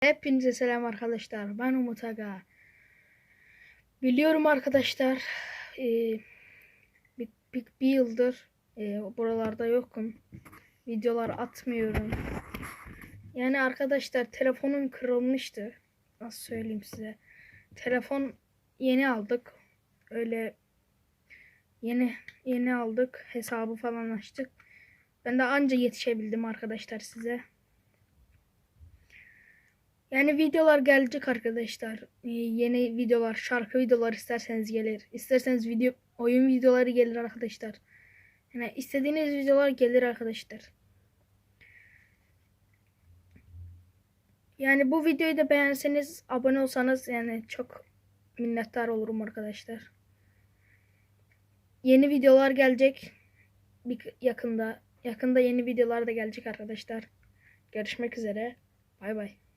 Hepinize selam arkadaşlar. Ben Umut Aga. Biliyorum arkadaşlar. e, bir, bir, bir yıldır e, buralarda yokum. Videolar atmıyorum. Yani arkadaşlar telefonum kırılmıştı. Nasıl söyleyeyim size. Telefon yeni aldık. Öyle yeni yeni aldık. Hesabı falan açtık. Ben de anca yetişebildim arkadaşlar size. Yani videolar gelecek arkadaşlar. Ee, yeni videolar, şarkı videolar isterseniz gelir. İsterseniz video oyun videoları gelir arkadaşlar. Yani istediğiniz videolar gelir arkadaşlar. Yani bu videoyu da beğenseniz, abone olsanız yani çok minnettar olurum arkadaşlar. Yeni videolar gelecek. Bir yakında yakında yeni videolar da gelecek arkadaşlar. Görüşmek üzere. Bay bay.